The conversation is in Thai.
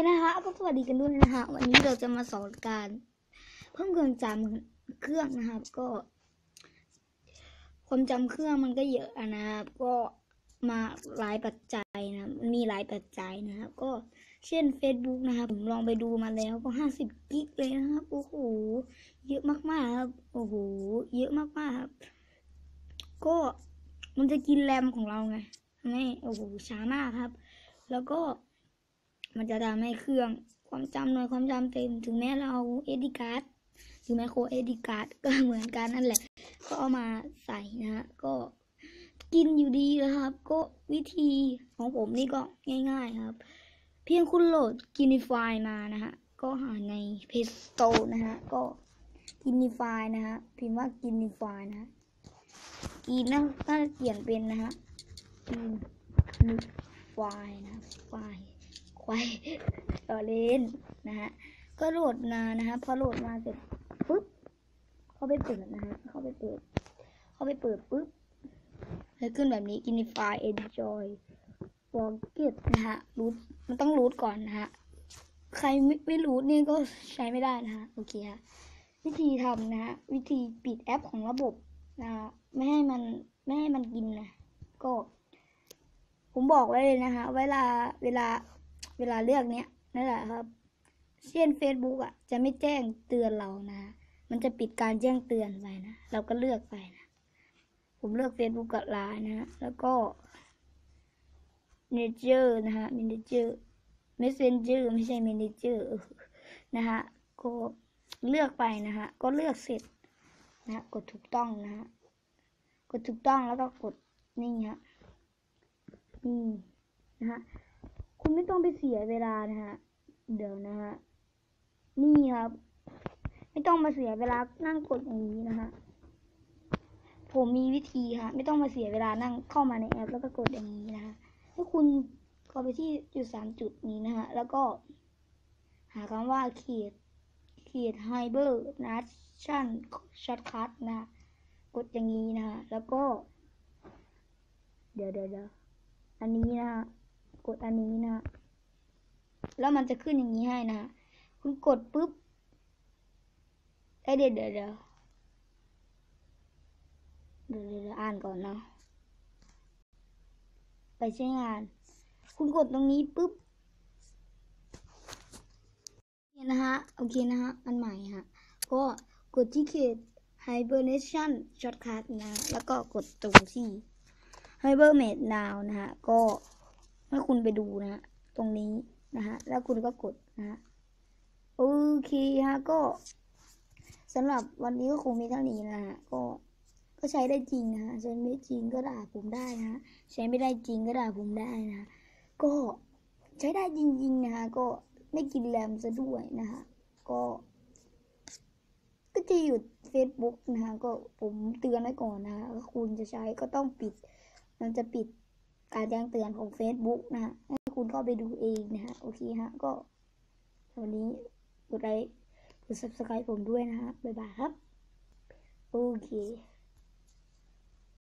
นะคะก็สวัสดีกันด้วยนะฮะวันนี้เราจะมาสอนการเพิ่มความจำเครื่องนะครับ ก็ความจำเครื่องมันก็เยอะนะครับ ก็มาหลายปัจจัยนะมีหลายปัจจัยนะครับ ก็เช่น Facebook นะครับผมลองไปดูมาแล้วก็ห้าสิบกิกเลยนะครับโอ้โหเยอะมากๆครับโอ้โหเยอะมากๆครับก็มันจะกินแรมของเราไงไม่โอ้โหช้ามากครับ แล้วก็ มันจะทำให้เครื่องความจำหน่วยความจำเต็ม ถึงแม้เราเอาเอดีการ์ดถึงแม้โคเอดีการ์ดก็เหมือนกันนั่นแหละ ก็เอามาใส่นะฮะก็กินอยู่ดีนะครับ ก็วิธีของผมนี่ก็ง่าย ๆครับ เพียงคุณโหลด Ginify มานะฮะก็หาใน Play Store นะฮะก็ Ginify นะฮะพิมพ์ว่า Ginify นะฮะกินนะก็เขียนเป็นนะฮะ Ginify นะไฟ ควายต่อเล่นนะฮะก็โหลดมานะฮะพอโหลดมาเสร็จปุ๊บเข้าไปเปิดนะฮะเข้าไปเปิดเข้าไปเปิดปุ๊บจะขึ้นแบบนี้ Ginify Enjoy Forget นะฮะรูทมันต้องรูทก่อนนะฮะใครไม่ไม่รูทนี่ก็ใช้ไม่ได้นะฮะโอเคฮะวิธีทำนะฮะวิธีปิดแอปของระบบนะฮะไม่ให้มันไม่ให้มันกินนะก็ ผมบอกไว้เลยนะคะเวลาเวลา เวลาเลือกเนี้ยนั่นแหละครับ เช่น Facebook อะ จะไม่แจ้งเตือนเรานะ มันจะปิดการแจ้งเตือนไปนะ เราก็เลือกไปนะ ผมเลือก Facebook กับไลน์นะฮะแล้วก็ Messenger นะฮะ Messenger Messenger ไม่ใช่ Messenger นะฮะ ก็เลือกไปนะฮะ ก็เลือกเสร็จนะฮะกดถูกต้องนะฮะ กดถูกต้องแล้วก็กดนี่ฮะ นี่นะฮะ คุณไม่ต้องไปเสียเวลานะฮะ เดี๋ยวนะฮะ นี่ครับ ไม่ต้องมาเสียเวลานั่งกดอย่างนี้นะฮะ ผมมีวิธีฮะไม่ต้องมาเสียเวลานั่งเข้ามาในแอปแล้วก็กดอย่างนี้นะฮะให้คุณเข้าไปที่จุดสามจุดนี้นะฮะ แล้วก็ หาคำว่าเขียดเขียดไฮเบอร์นัชชั่นช็อตคัทนะฮะกดอย่างนี้นะฮะ แล้วก็ เดี๋ยวเดี๋ยวเดี๋ยวอันนี้นะฮะ กดอันนี้นะ แล้วมันจะขึ้นอย่างนี้ให้นะ คุณกดปุ๊บเอ้เดี๋ยวเดี๋ยวเดี๋ยวเดี๋ยวอ่านก่อนเนาะไปใช้งาน คุณกดตรงนี้ปุ๊บเนี่ยนะฮะ โอเคนะฮะ อันใหม่ฮะ ก็กดที่เขต hibernation shortcut นะ แล้วก็กดตรงที่ hibernate now นะฮะ ก็ ให้คุณไปดูนะฮะตรงนี้นะฮะแล้วคุณก็กดนะฮะโอเคฮะก็สำหรับวันนี้ก็คงมีเท่านี้นะฮะก็ก็ใช้ได้จริงนะฮะใช้ไม่จริงก็ด่าผมได้นะฮะใช้ไม่ได้จริงก็ด่าผมได้นะ ก็ใช้ได้จริง ๆ นะฮะก็ไม่กินแรมซะด้วยนะฮะก็ ก็จะหยุด Facebook นะฮะก็ผมเตือนไว้ก่อนนะฮะถ้าคุณจะใช้ก็ต้องปิด มันจะปิด การแจ้งเตือนของ Facebook นะฮะให้คุณเข้าไปดูเองนะฮะ โอเคฮะ ก็วันนี้กดไลค์กด subscribe ผมด้วยนะฮะ บ๊ายบายครับ โอเค